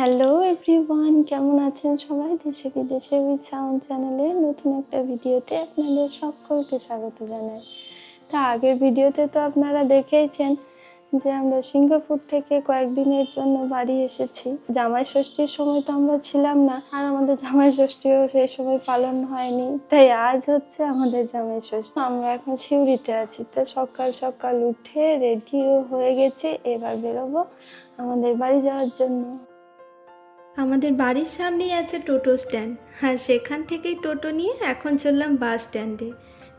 Hello everyone, কেমন আছেন সবাই? দেশে বিদেশে উইথ সাউন্ড চ্যানেলে নতুন একটা ভিডিওতে আপনাদের সকলকে স্বাগত জানাই। তা আগের ভিডিওতে তো আপনারা দেখেইছেন যে আমরা সিঙ্গাপুর থেকে কয়েকদিনের জন্য বাড়ি এসেছি। জামাই ষষ্ঠীর সময় তো আমরা ছিলাম না, আর আমাদের জামাই ষষ্ঠীও সেই সময় পালন হয়নি। তাই আজ হচ্ছে আমাদের জামাই ষষ্ঠী। আমরা এখন সিউড়িতে আছি। তো সকাল সকাল উঠে রেডিও হয়ে গেছে। এবার বেরোবো আমাদের বাড়ি যাওয়ার জন্য। আমাদের বাড়ির সামনেই আছে টোটো স্ট্যান্ড, আর সেখান থেকেই টোটো নিয়ে এখন চললাম বাস স্ট্যান্ডে।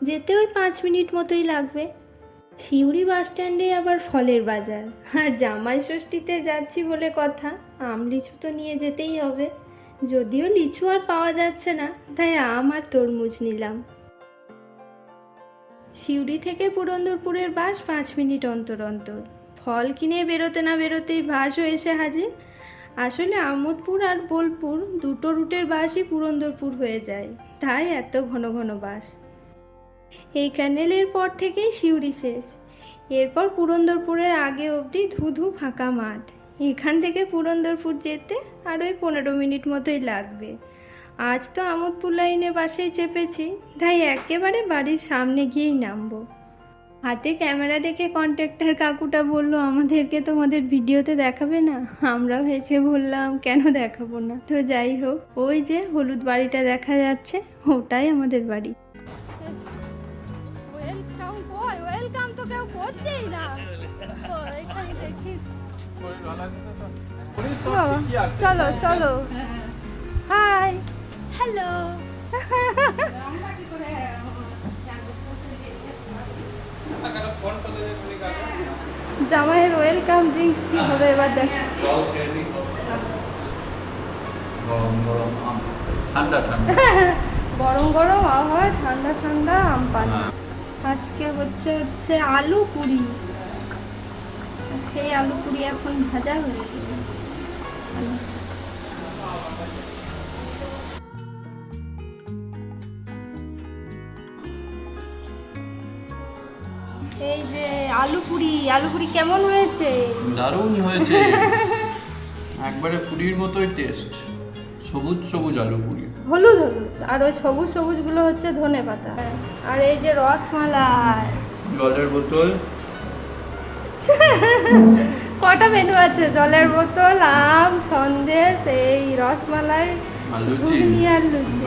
যেতে ওই পাঁচ মিনিট মতোই লাগবে। সিউড়ি বাস স্ট্যান্ডে আবার ফলের বাজার, আর জামাই ষষ্ঠীতে যাচ্ছি বলে কথা, আম লিচু তো নিয়ে যেতেই হবে। যদিও লিচু আর পাওয়া যাচ্ছে না, তাই আম আর তরমুজ নিলাম। সিউড়ি থেকে পুরন্দরপুরের বাস পাঁচ মিনিট অন্তর অন্তর। ফল কিনে বেরোতে না বেরোতেই বাসও এসে হাজির। আসলে আমোদপুর আর বোলপুর দুটো রুটের বাসই পুরন্দরপুর হয়ে যায়। তাই এত ঘন ঘন বাস। এই ক্যানেলের পর থেকেই সিউড়ি শেষ। এরপর পুরন্দরপুরের আগে অবধি ধুধু ফাঁকা মাঠ। এখান থেকে পুরন্দরপুর যেতে আর ওই পনেরো মিনিট মতোই লাগবে। আজ তো আমোদপুর লাইনে বাসেই চেপেছি, তাই একেবারে বাড়ির সামনে গিয়েই নামবো। হাতে ক্যামেরা দেখে কন্ট্রাক্টর কাকুটা বলল আমাদেরকে তোমাদের ভিডিওতে দেখাবে না? আমরাও হেসে বললাম কেন দেখাবো না? তো যাই হোক ওই যে হলুদ বাড়িটা দেখা যাচ্ছে ওটাই আমাদের বাড়ি। ওয়েলকাম তো কেউ করছেই না। ও, এখানে দেখি। বাবা, চলো চলো। হাই হ্যালো জামাইয়ের ওয়েলকাম ড্রিঙ্কস কি হবে? এবার দেখ। গরম গরম আম। ঠান্ডা ঠান্ডা। গরম গরম আবহাওয়ায় ঠান্ডা ঠান্ডা আম পানি। হ্যাঁ। আজকে হচ্ছে হচ্ছে আলু পুরি। সেই আলু পুরি এখন ভাজা হয়েছে। আলু পুরি আলু পুরি কেমন হয়েছে? দারুণ হয়েছে। একবারে পুরীর মতোই টেস্ট সবুজ সবুজ আলু পুরি। হলুদ হলুদ। আর ওই সবুজ সবুজগুলো হচ্ছে ধনে পাতা। আর এই যে রসমালাই। জলের বোতল। কটা মেনু আছে? জলের বোতল আম সন্দেশ এই রসমালাই আর লুচি। আর লুচি।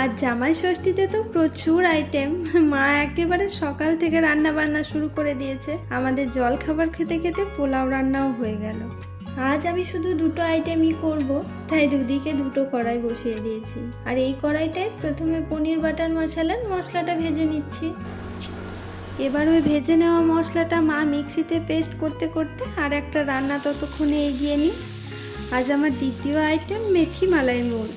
আর জামাই ষষ্ঠীতে তো প্রচুর আইটেম মা একেবারে সকাল থেকে রান্না বান্না শুরু করে দিয়েছে। আমাদের জল খাবার খেতে খেতে পোলাও রান্নাও হয়ে গেল। আজ আমি শুধু দুটো আইটেমই করব, তাই দুদিকে দুটো কড়াই বসিয়ে দিয়েছি। আর এই কড়াইটায় প্রথমে পনির, বাটার মশলার মশলাটা ভেজে নিচ্ছি। এবার ওই ভেজে নেওয়া মশলাটা মা মিক্সিতে পেস্ট করতে করতে আর একটা রান্না ততক্ষণে এগিয়ে নিই। আজ আমার দ্বিতীয় আইটেম মেথি মালাই মুগ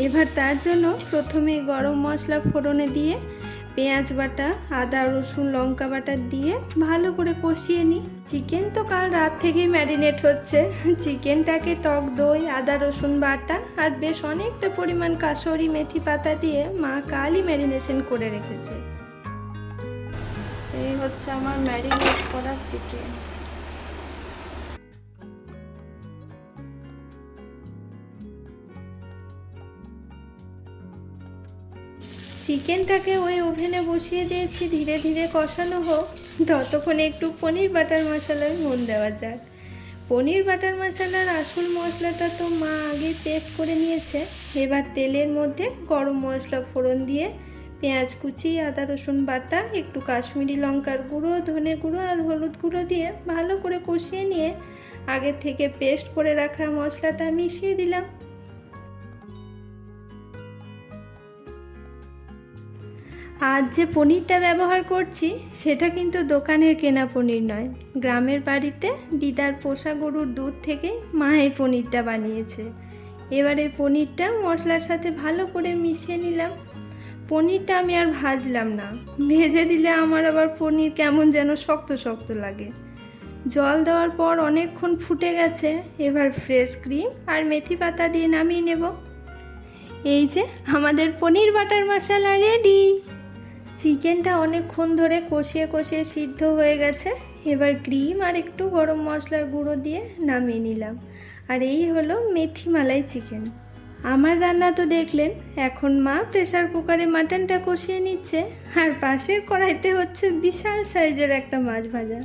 এবার তার জন্য প্রথমে গরম মশলা ফোড়নে দিয়ে পেঁয়াজ বাটা, আদা, রসুন, লঙ্কা বাটা দিয়ে ভালো করে কষিয়ে নিই। চিকেন তো কাল রাত থেকেই ম্যারিনেট হচ্ছে। চিকেনটাকে টক দই, আদা, রসুন বাটা আর বেশ অনেকটা পরিমাণ কাসরি, মেথি পাতা দিয়ে মা কালই ম্যারিনেশন করে রেখেছে। এই হচ্ছে আমার ম্যারিনেট করা চিকেন। চিকেনটাকে ওই ওভেনে বসিয়ে দিয়েছি, ধীরে ধীরে কষানো হোক। ততক্ষণে একটু পনির বাটার মশলার মন দেওয়া যাক। পনির বাটার মশলার আসল মশলাটা তো মা আগে পেস্ট করে নিয়েছে। এবার তেলের মধ্যে গরম মশলা ফোড়ন দিয়ে পেঁয়াজ কুচি, আদা রসুন বাটা, একটু কাশ্মীরি লঙ্কার গুঁড়ো, ধনে গুঁড়ো আর হলুদ গুঁড়ো দিয়ে ভালো করে কষিয়ে নিয়ে আগের থেকে পেস্ট করে রাখা মশলাটা মিশিয়ে দিলাম। আজ যে পনিরটা ব্যবহার করছি, সেটা কিন্তু দোকানের কেনা পনির নয়। গ্রামের বাড়িতে দিদার পোষা গরুর দুধ থেকে মা এই পনিরটা বানিয়েছে। এবার এই পনিরটা মশলার সাথে ভালো করে মিশিয়ে নিলাম। পনিরটা আমি আর ভাজলাম না। ভেজে দিলে আমার আবার পনির কেমন যেন শক্ত শক্ত লাগে। জল দেওয়ার পর অনেকক্ষণ ফুটে গেছে, এবার ফ্রেশ ক্রিম আর মেথি পাতা দিয়ে নামিয়ে নেব। এই যে আমাদের পনির বাটার মশলা রেডি! চিকেনটা অনেকক্ষণ ধরে কষিয়ে কষিয়ে সিদ্ধ হয়ে গেছে। এবার ক্রিম আর একটু গরম মশলার গুঁড়ো দিয়ে নামিয়ে নিলাম। আর এই হলো মেথি মালাই চিকেন। আমার রান্না তো দেখলেন, এখন মা প্রেশার কুকারে মাটনটা কষিয়ে নিচ্ছে, আর পাশের কড়াইতে হচ্ছে বিশাল সাইজের একটা মাছ ভাজা।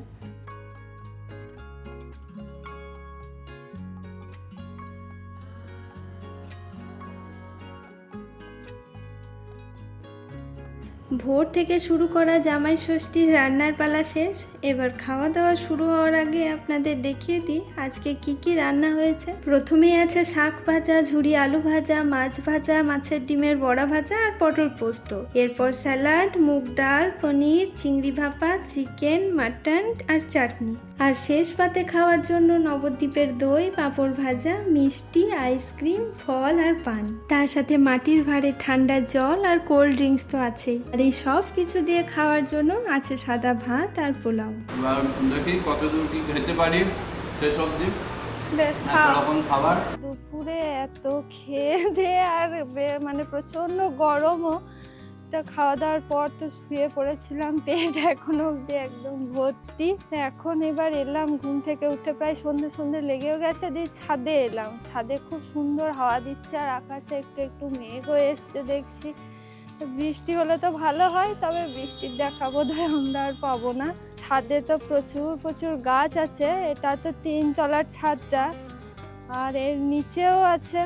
ভোর থেকে শুরু করা জামাই ষষ্ঠীর রান্নার পালা শেষ। এবার খাওয়া দাওয়া শুরু হওয়ার আগে আপনাদের দেখিয়ে দিই আজকে কি কি রান্না হয়েছে। প্রথমেই আছে শাক ভাজা, ঝুরি আলু ভাজা, মাছ ভাজা, মাছের ডিমের বড়া ভাজা আর পটল পোস্ত। এরপর স্যালাড, মুগ ডাল, পনির, চিংড়ি ভাপা, চিকেন, মাটন আর চাটনি। আর শেষ পাতে খাওয়ার জন্য নবদ্বীপের দই, পাঁপড় ভাজা, মিষ্টি, আইসক্রিম, ফল আর পান। তার সাথে মাটির ভাঁড়ে ঠান্ডা জল আর কোল্ড ড্রিঙ্কস তো আছেই। আর এই সব কিছু দিয়ে খাওয়ার জন্য আছে সাদা ভাত আর পোলাও। দেখি কত দূর কি খেতে পারি সে সবজি বেশ এত রকম খাবার। দুপুরে এত খেয়ে দিয়ে আর বে- মানে প্রচণ্ড গরমও। তো খাওয়া দাওয়ার পর তো শুয়ে পড়েছিলাম পেট এখনও অবধি একদম ভর্তি। এখন এবার এলাম ঘুম থেকে উঠে প্রায় সন্ধে সন্ধে লেগেও গেছে দিয়ে ছাদে এলাম। ছাদে খুব সুন্দর হাওয়া দিচ্ছে আর আকাশে একটু একটু মেঘ হয়ে এসছে দেখছি। বৃষ্টি হলে তো ভালো হয়, তবে বৃষ্টির দেখা বোধ হয় আমরা আর পাবো না। ছাদে তো প্রচুর প্রচুর গাছ আছে, এটা তো তিনতলার ছাদটা। আর এর নিচেও আছে,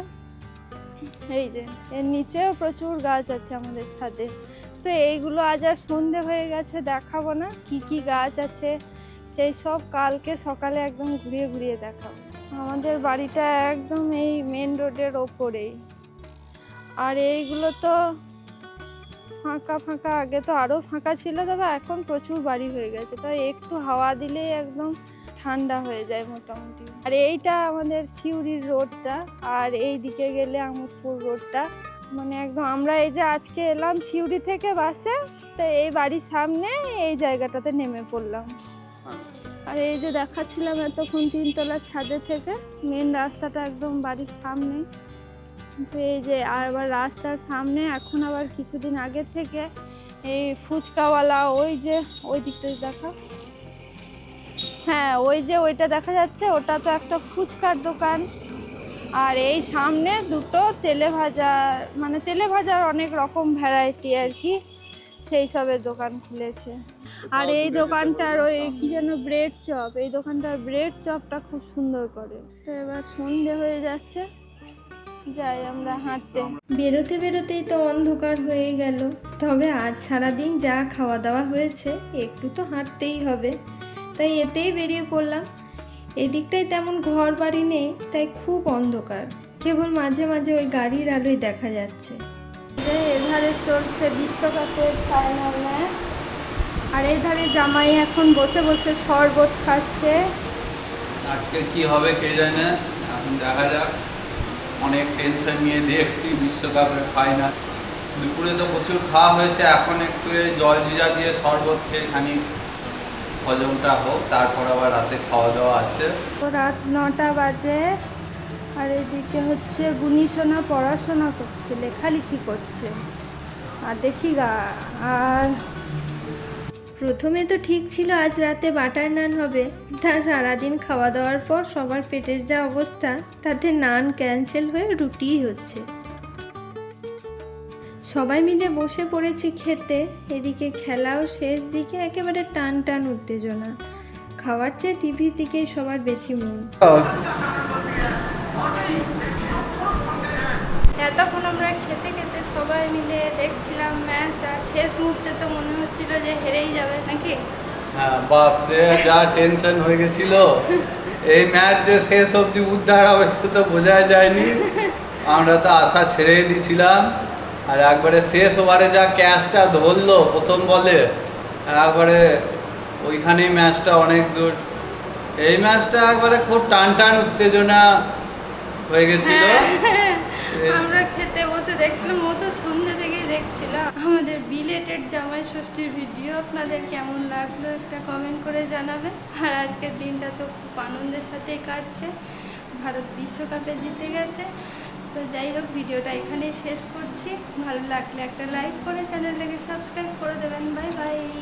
এই যে, এর নিচেও প্রচুর গাছ আছে আমাদের ছাদে। তো এইগুলো আজ আর সন্ধে হয়ে গেছে, দেখাবো না কি কি গাছ আছে। সেই সব কালকে সকালে একদম ঘুরিয়ে ঘুরিয়ে দেখাবো। আমাদের বাড়িটা একদম এই মেন রোডের ওপরেই। আর এইগুলো তো ফাঁকা ফাঁকা, আগে তো আরও ফাঁকা ছিল, তবে এখন প্রচুর বাড়ি হয়ে গেছে। তাই একটু হাওয়া দিলেই একদম ঠান্ডা হয়ে যায় মোটামুটি। আর এইটা আমাদের সিউড়ির রোডটা, আর এই দিকে গেলে আমোদপুর রোডটা। মানে একদম আমরা এই যে আজকে এলাম সিউড়ি থেকে বাসে, তো এই বাড়ির সামনে এই জায়গাটাতে নেমে পড়লাম। আর এই যে দেখাচ্ছিলাম এতক্ষণ তিনতলা ছাদে থেকে মেন রাস্তাটা একদম বাড়ির সামনে এই যে আবার রাস্তার সামনে, এখন আবার কিছুদিন আগের থেকে এই ফুচকাওয়ালা, ওই যে, ওই দিকটা দেখা। হ্যাঁ ওই যে ওইটা দেখা যাচ্ছে, ওটা তো একটা ফুচকার দোকান। আর এই সামনে দুটো তেলে ভাজা মানে তেলে ভাজার অনেক রকম ভ্যারাইটি আর কি, সেই সবের দোকান খুলেছে। আর এই দোকানটার ওই কি যেন ব্রেড চপ এই দোকানটার ব্রেড চপটা খুব সুন্দর করে। তো এবার সন্ধে হয়ে যাচ্ছে। যাই আমরা হাঁটতে। বেরোতে বেরোতেই তো অন্ধকার হয়ে গেল। তবে আজ সারাদিন যা খাওয়া দাওয়া হয়েছে একটু তো হাঁটতেই হবে। তাই এতেই বেরিয়ে পড়লাম। এদিকটায় তেমন ঘর বাড়ি নেই তাই খুব অন্ধকার। কেবল মাঝে মাঝে ওই গাড়ির আলোয় দেখা যাচ্ছে। যে এধারে চলছে বিশ্বকাপের ফাইনাল ম্যাচ আর এই ধারে জামাই এখন বসে বসে শরবত খাচ্ছে। আজকে কি হবে কে জানে? এখন দেখা যাক। অনেক টেনশন নিয়ে দেখছি বিশ্বকাপের ফাইনাল দুপুরে তো প্রচুর খাওয়া হয়েছে, এখন একটু জল জিরা দিয়ে শরবত খেয়ে খানি হজমটা হোক, তারপর আবার রাতে খাওয়া দাওয়া আছে। রাত নটা বাজে, আর এদিকে হচ্ছে গুনি সোনা পড়াশোনা করছে, লেখালেখি করছে। আর দেখি গা, আর প্রথমে তো ঠিক ছিল আজ রাতে বাটার নান হবে। তা সারাদিন খাওয়া দাওয়ার পর সবার পেটের যা অবস্থা, তাতে নান ক্যান্সেল হয়ে রুটিই হচ্ছে। সবাই মিলে বসে পড়েছি খেতে, এদিকে খেলাও শেষ দিকে একেবারে টান টান উত্তেজনা। খাওয়ার চেয়ে টিভির দিকেই সবার বেশি মন। এতক্ষণ আমরা খেতে খেতে সবাই মিলে দেখছিলাম ম্যাচ আর শেষ মুহূর্তে তো মনে হচ্ছিল যে হেরেই যাবে নাকি? হ্যাঁ বাপরে যা টেনশন হয়ে গেছিল। এই ম্যাচ যে শেষ অবধি উদ্ধার হবে সে তো বোঝা যায়নি। আমরা তো আশা ছেড়েই দিয়েছিলাম আর একবারে শেষ ওভারে যা ক্যাচটা ধরলো প্রথম বলে আর একবারে ওইখানেই ম্যাচটা অনেক দূর। এই ম্যাচটা একবারে খুব টান টান উত্তেজনা হয়ে গেছিল। এ- আমরা খেতে বসে দেখছিলাম, ও তো সন্ধ্যে থেকেই দেখছিলাম। আমাদের বিলেটেড জামাই ষষ্ঠীর ভিডিও আপনাদের কেমন লাগল একটা কমেন্ট করে জানাবেন। আর আজকের দিনটা তো খুব আনন্দের সাথেই কাটছে। ভারত বিশ্বকাপে জিতে গেছে। তো যাই হোক ভিডিওটা এখানেই শেষ করছি। ভালো লাগলে একটা লাইক করে চ্যানেলটাকে